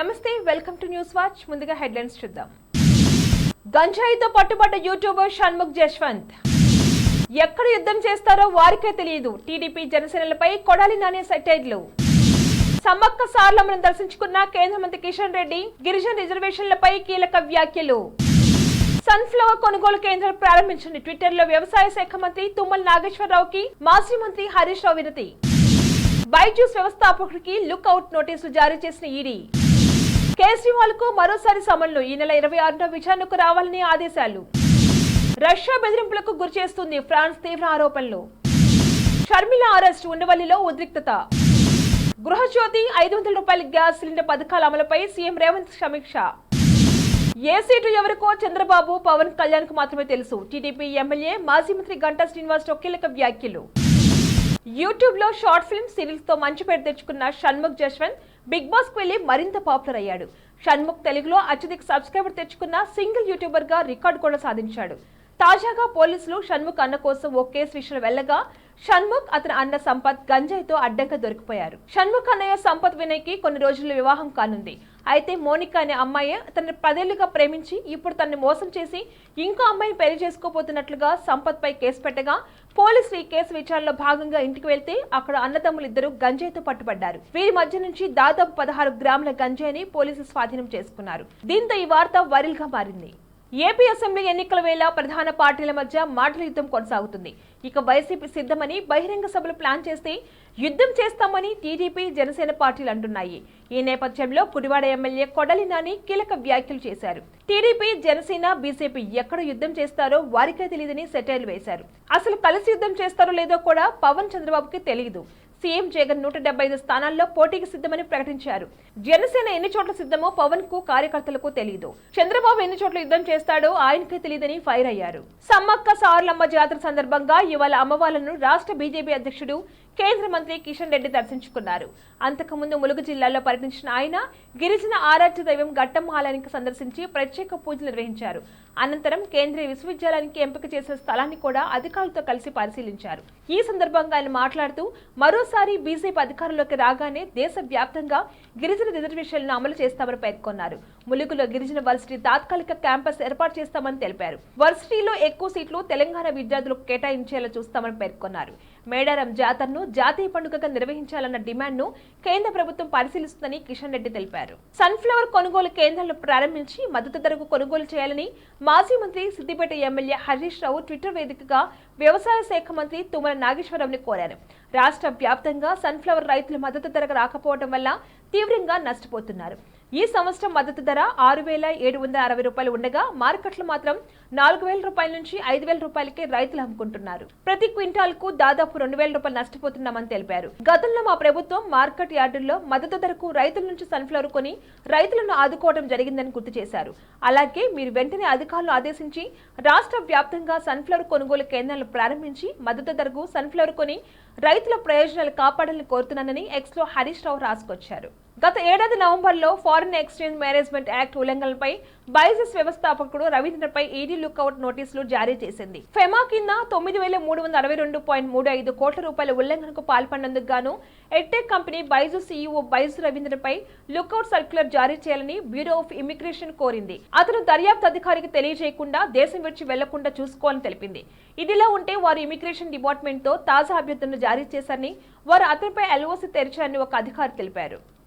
నమస్తే welcome to news watch ముందుగా headlines చూద్దాం. గంజాయితో పట్టుబడ్డ యూట్యూబర్ షణ్ముఖ్ జశ్వంత్. ఎక్కడ యుద్ధం చేస్తారో వారికే తెలియదు. టీడీపీ జనసేనలపై కొడాలి నాని సెటైర్లు. సమ్మక్క సార్లమ్మను దర్శించుకున్న కేంద్ర మంత్రి కిషన్ రెడ్డి గిరిజన రిజర్వేషన్లపై కీలక వ్యాఖ్యలు. సన్ఫ్లవర్ కొనుగోలు కేంద్రం ప్రారంభించండి. ట్విట్టర్లో వ్యవసాయ శాఖ మంత్రి తుమ్మల నాగేశ్వరరావుకి మాజీ మంత్రి హరీష్ రావు వినతి. బైజూస్ వ్యవస్థాపకుడికి లుక్ అవుట్ నోటీసులు జారీ చేసిన ఈడీ. కేజ్రీవాల్కు మరోసారి సమన్లు. ఈ నెల ఇరవై ఆరున విచారణకు రావాలని ఆదేశాలు. రష్యా బెదిరింపులకు గురిచేస్తుంది ఫ్రాన్స్ తీవ్ర ఆరోపణలు. షర్మిల అరెస్ట్ ఉండవల్లిలో ఉద్రిక్తత. గృహజ్యోతి ఐదు వందల రూపాయల గ్యాస్ సిలిండర్ పథకాల అమలుపై సీఎం రేవంత్ సమీక్ష. ఏ సీటు ఎవరికో చంద్రబాబు పవన్ కళ్యాణ్కు మాత్రమే తెలుసు. టీడీపీ ఎమ్మెల్యే మాజీ మంత్రి గంటా శ్రీనివాస్ కీలక వ్యాఖ్యలు. యూట్యూబ్లో షార్ట్ ఫిల్మ్ సిరీస్తో మంచి పేరు తెచ్చుకున్న షణ్ముఖ్ జశ్వంత్ బిగ్ బాస్కు మరింత పాపులర్ అయ్యాడు. షణ్ముఖ్ తెలుగులో అత్యధిక సబ్స్క్రైబర్ తెచ్చుకున్న సింగిల్ యూట్యూబర్గా రికార్డు కూడా సాధించాడు. తాజాగా పోలీసులు షణ్ముఖ్ అన్న కోసం ఓ కేసు విషయంలో వెళ్ళగా షణ్ముఖ్ అతని అన్న సంపత్ గంజాయితో అడ్డంగా దొరికిపోయారు. షణ్ముఖ్ అన్నయ్య సంపత్ వినయ్కి కొన్ని రోజుల్లో వివాహం కానుంది. అయితే మోనిక అనే అమ్మాయి తనని పదేళ్ళుగా ప్రేమించి ఇప్పుడు తనని మోసం చేసి ఇంకో అమ్మాయిని పెళ్ళి చేసుకోబోతున్నట్లుగా సంపత్పై కేసు పెట్టగా పోలీసులు ఈ కేసు విచారణలో భాగంగా ఇంటికి వెళ్తే అక్కడ అన్నదమ్ములు ఇద్దరు గంజాయితో పట్టుబడ్డారు. వీరి మధ్య నుంచి దాదాపు పదహారు గ్రాముల గంజాయిని పోలీసులు స్వాధీనం చేసుకున్నారు. దీంతో ఈ వార్త వైరల్గా మారింది. ఏపీ అసెంబ్లీ ఎన్నికల వేళ ప్రధాన పార్టీల మధ్య మాటల యుద్ధం కొనసాగుతుంది. ఇక వైసీపీ సిద్ధమని బహిరంగ సభలు ప్లాన్ చేస్తే యుద్ధం చేస్తామని టీడీపీ జనసేన పార్టీలు అంటున్నాయి. ఈ నేపథ్యంలో కుడివాడ ఎమ్మెల్యే కొడలి నాని కీలక వ్యాఖ్యలు చేశారు. టీడీపీ జనసేన బీజేపీ ఎక్కడ యుద్ధం చేస్తారో వారికే తెలియదని సెటైర్లు వేశారు. అసలు కలిసి యుద్ధం చేస్తారో లేదో కూడా పవన్ చంద్రబాబుకి తెలియదు సీఎం జగన్ నూట డెబ్బై ఐదు స్థానాల్లో పోటీకి సిద్ధమని ప్రకటించారు. జనసేన ఎన్ని చోట్ల సిద్ధమో పవన్కు కార్యకర్తలకు తెలియదు చంద్రబాబు ఎన్ని చోట్ల యుద్ధం చేస్తాడో ఆయనకే తెలియదని ఫైర్ అయ్యారు. సమ్మక్క సారలమ్మ జాతర సందర్భంగా ఇవాళ అమ్మవార్లను రాష్ట్ర బీజేపీ అధ్యక్షుడు కేంద్ర మంత్రి కిషన్ రెడ్డి దర్శించుకున్నారు. అంతకుముందు ములుగు జిల్లాలో పర్యటించిన ఆయన గిరిజన ఆరాధ్య దైవం ఘట్టమ్మ ఆలయానికి సందర్శించి ప్రత్యేక పూజలు నిర్వహించారు. అనంతరం కేంద్రీయ విశ్వవిద్యాలయానికి ఎంపిక చేసిన స్థలాన్ని కూడా అధికారులతో కలిసి పరిశీలించారు. ఈ సందర్భంగా ఆయన మాట్లాడుతూ మరోసారి బీజేపీ అధికారంలోకి రాగానే దేశవ్యాప్తంగా గిరిజన రిజర్వేషన్లను అమలు చేస్తామని పేర్కొన్నారు. ములుగులో గిరిజన వర్సిటీ తాత్కాలిక క్యాంపస్ ఏర్పాటు చేస్తామని తెలిపారు. వర్సిటీలో ఎక్కువ సీట్లు తెలంగాణ విద్యార్థులకు కేటాయించేలా చూస్తామని పేర్కొన్నారు. మేడారం జాతరను జాతీయ పండుగగా నిర్వహించాలన్న డిమాండ్ను కేంద్ర ప్రభుత్వం పరిశీలిస్తుందని కిషన్ రెడ్డి తెలిపారు. సన్ఫ్లవర్ కొనుగోలు కేంద్రాలను ప్రారంభించి మద్దతు ధరకు కొనుగోలు చేయాలని మాజీ మంత్రి సిద్దిపేట ఎమ్మెల్యే హరీష్ రావు ట్విట్టర్ వేదికగా వ్యవసాయ శాఖ మంత్రి తుమ్మల నాగేశ్వరరావుని కోరారు. రాష్ట్ర వ్యాప్తంగా సన్ఫ్లవర్ రైతులు మద్దతు ధర రాకపోవడం వల్ల తీవ్రంగా నష్టపోతున్నారు. ఈ సంవత్సరం మద్దతు ధర ఆరు వేల ఏడు వందల అరవై రూపాయలు ఉండగా మార్కెట్లు మాత్రం నాలుగు వేల రూపాయల నుంచి ఐదు వేల రూపాయలకే రైతులు అమ్ముకుంటున్నారు. ప్రతి క్వింటాల్కు దాదాపు రెండు వేల రూపాయలు నష్టపోతున్నామని తెలిపారు. గతంలో మా ప్రభుత్వం మార్కెట్ యార్డుల్లో మద్దతు ధరకు రైతుల నుంచి సన్ఫ్లవర్ కొని రైతులను ఆదుకోవడం జరిగిందని గుర్తు చేశారు. అలాగే మీరు వెంటనే అధికారులు ఆదేశించి రాష్ట్ర వ్యాప్తంగా సన్ఫ్లవర్ కొనుగోలు కేంద్రాలు ప్రారంభించి మద్దతు ధరకు సన్ఫ్లవర్ కొని రైతుల ప్రయోజనాలు కాపాడాలని కోరుతున్నానని ఎక్స్లో హరీష్ రావు రాసుకొచ్చారు. గత ఏడాది నవంబర్లో ఫారిన్ ఎక్స్చేంజ్ మేనేజ్మెంట్ యాక్ట్ ఉల్లంఘనలపై బైజస్ వ్యవస్థాపకుడు రవీంద్రపై ఈడీ లుక్అవుట్ నోటీసులు జారీ చేసింది. ఫెమా కింద తొమ్మిది వేల మూడు వందల అరవై రెండు పాయింట్ మూడు ఐదు కోట్ల రూపాయల ఉల్లంఘనకు పాల్పడినందుకు గాను edtech company Byju CEO Byju రవీంద్రపై lookout circular జారీ చేయాలని బ్యూరో ఆఫ్ ఇమిగ్రేషన్ కోరింది. అతను దర్యాప్తు అధికారికి తెలియజేయకుండా దేశం విడిచి వెళ్ళకుండా చూసుకోవాలని తెలిపింది. ఇదిలా ఉంటే వారు ఇమిగ్రేషన్ డిపార్ట్మెంట్తో తాజా అభ్యర్థులను జారీ చేశారని వారు అతనిపై ఎల్ఓసి తెరిచారని ఒక అధికారి తెలిపారు.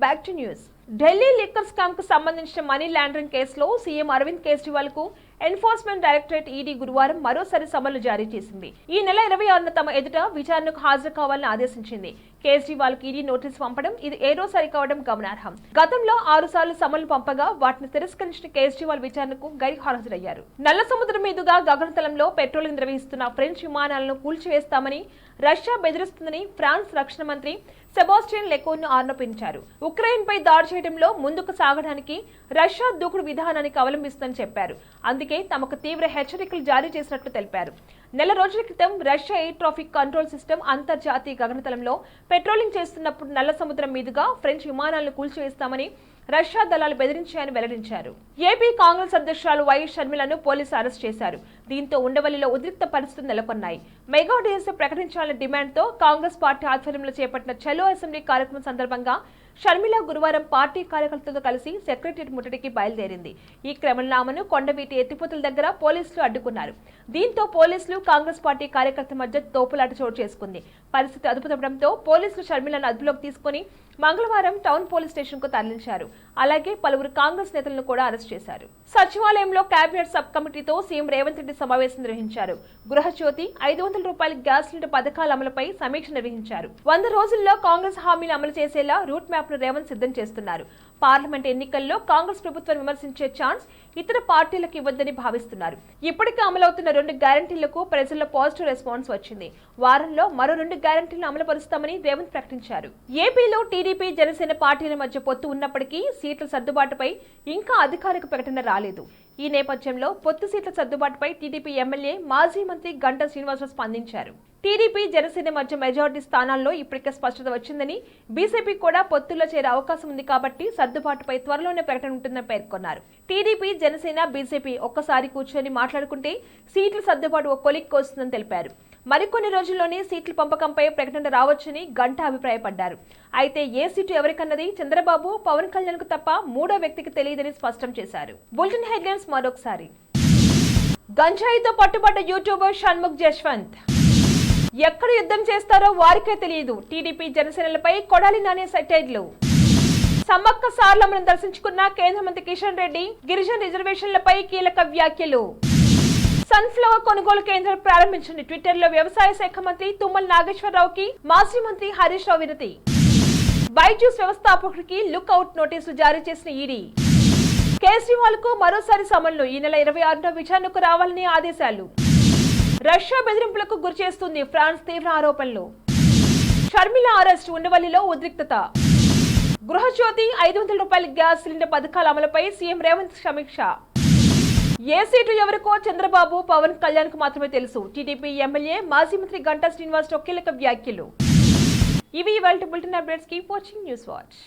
Back to news Delhi liquor స్కామ్కు సంబంధించిన మనీ లాండరింగ్ కేసులో సీఎం అరవింద్ కేజ్రీవాల్కు ఎన్ఫోర్స్మెంట్ డైరెక్టరేట్ ఈడీ గురువారం మరోసారి సమన్లు జారీ చేసింది. ఈ నెల ఇరవై ఆరున తమ ఎదుట విచారణకు హాజరు కావాలని ఆదేశించింది. కేజ్రీవాల్కి ఈడీ నోటీస్ పంపడం ఇది ఏడోసారి కావడం గమనార్హం. గతంలో ఆరు సార్లు సమన్లు పంపగా వాటిని తిరస్కరించిన కేజ్రీవాల్ విచారణకు గైర్ హాజరయ్యారు నల్ల సముద్రం మీదుగా గగనతలంలో పెట్రోలింగ్ నిర్వహిస్తున్న ఫ్రెంచ్ విమానాలను కూల్చివేస్తామని రష్యా బెదిరిస్తుందని ఫ్రాన్స్ రక్షణ మంత్రి సెబాస్టియన్ లెకోన్ ఆరోపించారు. ఉక్రెయిన్ పై దాడి చేయడంలో ముందుకు సాగడానికి రష్యా దూకుడు విధానానికి అవలంబిస్తుందని చెప్పారు. అందుకే తమకు తీవ్ర హెచ్చరికలు జారీ చేసినట్లు తెలిపారు. నెల రోజుల క్రితం Russia air traffic control system అంతర్జాతీయ గగనతలంలో పెట్రోలింగ్ చేస్తున్నప్పుడు నల్ల సముద్రం మీదుగా ఫ్రెంచ్ విమానాలను కూల్చివేస్తామని రష్యా దళాలు బెదిరించాయని వెల్లడించారు. ఏపీ కాంగ్రెస్ అధ్యక్షురాలు వైఎస్ షర్మిలను పోలీసులు అరెస్ట్ చేశారు. దీంతో ఉండవల్లిలో ఉద్రిక్త పరిస్థితులు నెలకొన్నాయి. మెగా డేస్ ప్రకటించాలనే డిమాండ్తో కాంగ్రెస్ పార్టీ ఆధ్వర్యంలో చేపట్టిన చలో అసెంబ్లీ కార్యక్రమం సందర్భంగా షర్మిల గురువారం పార్టీ కార్యకర్తలతో కలిసి సెక్రటరియట్ ముట్టడికి బయలుదేరింది. ఈ క్రమంలో ఆమెను కొండవీటి ఎత్తిపోతుల దగ్గర పోలీసులు అడ్డుకున్నారు. దీంతో పోలీసులు కాంగ్రెస్ పార్టీ కార్యకర్తల మధ్య తోపులాట చోటు చేసుకుంది. పరిస్థితి అదుపు తప్పడంతో పోలీసులు షర్మిలను అదుపులోకి తీసుకుని మంగళవారం టౌన్ పోలీస్ స్టేషన్కు తరలించారు. అలాగే పలువురు కాంగ్రెస్ నేతలను కూడా అరెస్ట్ చేశారు. సచివాలయంలో కేబినెట్ సబ్ కమిటీతో సీఎం రేవంత్ రెడ్డి సమావేశం నిర్వహించారు. గృహజ్యోతి ఐదు వందల రూపాయల గ్యాస్ లీటర్ పథకాల అమలుపై సమీక్ష నిర్వహించారు. వంద రోజుల్లో కాంగ్రెస్ హామీలు అమలు చేసేలా రూట్ మ్యాప్ను రేవంత్ సిద్ధం చేస్తున్నారు. పార్లమెంట్ ఎన్నికల్లో కాంగ్రెస్ ప్రభుత్వం విమర్శించే ఛాన్స్ ఇతర పార్టీలకు ఇవ్వద్దని భావిస్తున్నారు. ఇప్పటికే అమలవుతున్న రెండు గ్యారంటీలకు ప్రజల్లో పాజిటివ్ రెస్పాన్స్ వచ్చింది. వారంలో మరో రెండు గ్యారంటీలను అమలుపరుస్తామని రేవంత్ ప్రకటించారు. ఏపీలో టీడీపీ జనసేన పార్టీల మధ్య పొత్తు ఉన్నప్పటికీ సీట్ల సర్దుబాటుపై ఇంకా అధికారిక ప్రకటన రాలేదు. ఈ నేపథ్యంలో పొత్తు సీట్ల సర్దుబాటుపై టీడీపీ ఎమ్మెల్యే మాజీ మంత్రి గంటా శ్రీనివాసరావు స్పందించారు. టీడీపీ జనసేన మధ్య మెజారిటీ స్థానాల్లో ఇప్పటికే స్పష్టత వచ్చిందని బీజేపీ కూడా పొత్తుల్లో చేరే అవకాశం ఉంది కాబట్టి సర్దుబాటుపై త్వరలోనే ప్రకటన ఉంటుందని పేర్కొన్నారు. టీడీపీ జనసేన బీజేపీ ఒక్కసారి కూర్చొని మాట్లాడుకుంటే సీట్ల సర్దుబాటు ఒక కొలిక్కి వస్తుందని తెలిపారు. మరికొన్ని రోజుల్లోనే సీట్ల పంపకంపై ప్రకటన రావచ్చని గంట అభిప్రాయపడ్డారు. అయితే ఏ సీటు ఎవరికన్నది చంద్రబాబు పవన్ కళ్యాణ్కు తప్ప మూడో వ్యక్తికి తెలియదని స్పష్టం చేశారు. బులెటిన్ హెడ్లైన్స్ మరొకసారి. గంజాయితో పట్టుబడ్డ యూట్యూబర్ షణ్ముఖ్ జశ్వంత్. ఎక్కడ యుద్ధం చేస్తారో వారికే తెలియదు. టీడీపీ జనసేనలపై కొడాలి నానే సెటైర్లు. సమ్మక్క సార్లమ్మను దర్శించుకున్న కేంద్ర మంత్రి కిషన్ రెడ్డి గిరిజన రిజర్వేషన్లపై కీలక వ్యాఖ్యలు. సన్ఫ్లవర్ కొనుగోలు కేంద్రం ప్రారంభించింది. ట్విట్టర్లో వ్యవసాయ శాఖ మంత్రి తుమ్మల నాగేశ్వరరావుకి మాజీ మంత్రి హరీష్ రావు వినతి. బైజూస్ వ్యవస్థాపకుడికి లుక్ అవుట్ నోటీసులు జారీ చేసిన ఈడీ. కేజ్రీవాల్కు మరోసారి సమన్లు. ఈ నెల ఇరవై ఆరున విచారణకు రావాలని ఆదేశాలు. రష్యా బెదిరింపులకు గురి చేస్తుంది ఫ్రాన్స్ తీవ్ర ఆరోపణలు. షర్మిల అరెస్ట్ ఉండవల్లిలో ఉద్రిక్తత. గృహజ్యోతి ఐదు వందల రూపాయల గ్యాస్ సిలిండర్ పథకాల అమలుపై సీఎం రేవంత్ సమీక్ష. ఏ సీటు ఎవరికో చంద్రబాబు పవన్ కళ్యాణ్కు మాత్రమే తెలుసు. టీడీపీ ఎమ్మెల్యే మాజీ మంత్రి గంటా శ్రీనివాస్ కీలక వ్యాఖ్యలు. ఇవి ఇవాళ bulletin updates keep watching news watch.